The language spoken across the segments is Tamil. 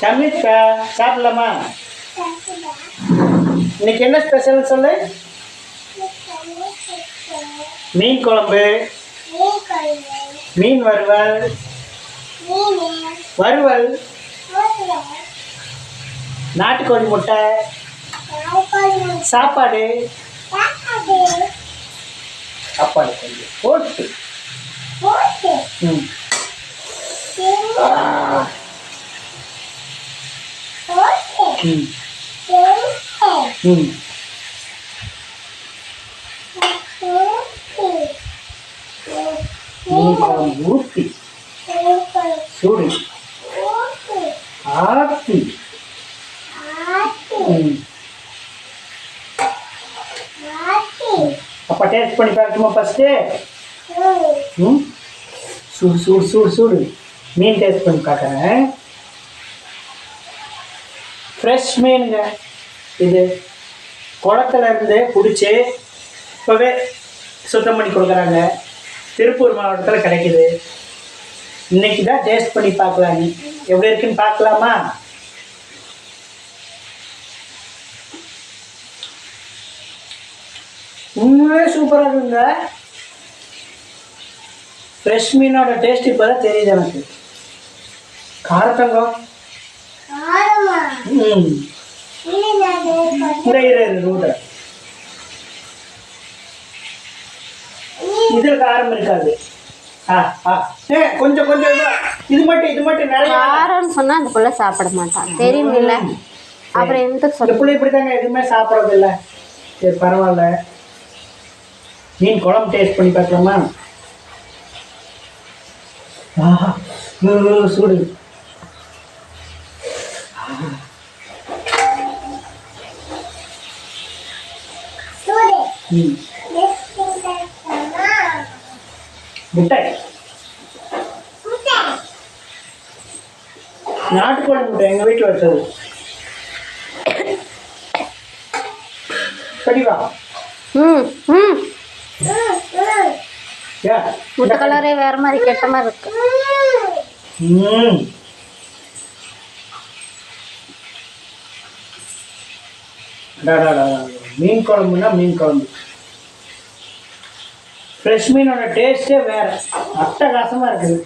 சமைப்பா சாப்பிடலாமா? இன்னைக்கு என்ன ஸ்பெஷல் சொல்லு? மீன் குழம்பு. மீன் வறுவல். வறுவல். நாட்டுக்கோழி முட்டை. சாப்பாடு. சாப்பாடு கொஞ்சம் போட்டு. ம். ம் ம் மீன் குழம்பு ஊற்றி சூடு ஆத்தி ம் அப்போ டேஸ்ட் பண்ணி பார்க்கணுமா ஃபஸ்ட்டு ம் சூடு சூடு சூடு சூடு மீன் டேஸ்ட் பண்ணி பார்க்குறேன் ஃப்ரெஷ் மீனுங்க. இது குளத்துல இருந்து பிடிச்சி இப்போவே சுத்தம் பண்ணி கொடுக்குறாங்க. திருப்பூர் மாவட்டத்தில் கிடைக்குது. இன்னைக்கு தான் டேஸ்ட் பண்ணி பார்க்கலாம் நீ எப்படி இருக்குன்னு பார்க்கலாமா? உண்மையே சூப்பராக இருக்குங்க. ஃப்ரெஷ் மீனோட டேஸ்ட் இப்போ தான் தெரியுது எனக்கு. காரத்தங்கம். இந்த இரு இரு ரூட்டை இதில் காரம் இருக்காது. ஆ ஆ. ஏ கொஞ்சம் கொஞ்சம் இதா. மட்டும் இது மட்டும் நிறைய காரம்னு சொன்னா அந்த புள்ள சாப்பிட மாட்டான். தெரியுமில்ல. அப்புறம் எந்த சொல்ல பிள்ளை இப்படி தாங்க எதுவுமே சாப்பிட்றது இல்லை சரி பரவாயில்ல. மீன் குழம்பு டேஸ்ட் பண்ணி பார்க்கலாமா? ஆஹா சூடு. முட்டை நாட்டுக்கோழி முட்டை எங்கள் வீட்டில் வச்சது. படிவா ம் ம். முட்டை கலரே வேற மாதிரி கெட்ட மாதிரி இருக்கு. ம். அடாடாடா. மீன் குழம்புனா மீன் குழம்பு. ஃப்ரெஷ் மீனோட டேஸ்டே வேற. அட்டகாசமாக இருக்குது.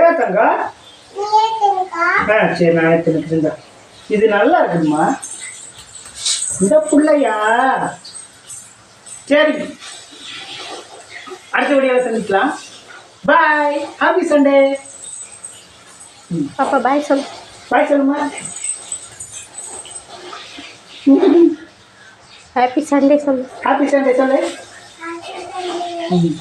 ஏன் தங்கா? ஆ சரி நான் எடுத்து இந்த. இது நல்லா இருக்குதும்மா. இந்த பிள்ளையா? சரி. அடுத்த வீடியோவில் சந்திக்கலாம். பாய் ஹாப்பி சண்டே பாப்பா பாய் சொல்லு. பாய் சொல்லுமா ஹாப்பி சண்டே சொல்லு ஹாப்பி சண்டே சொல்லு ம்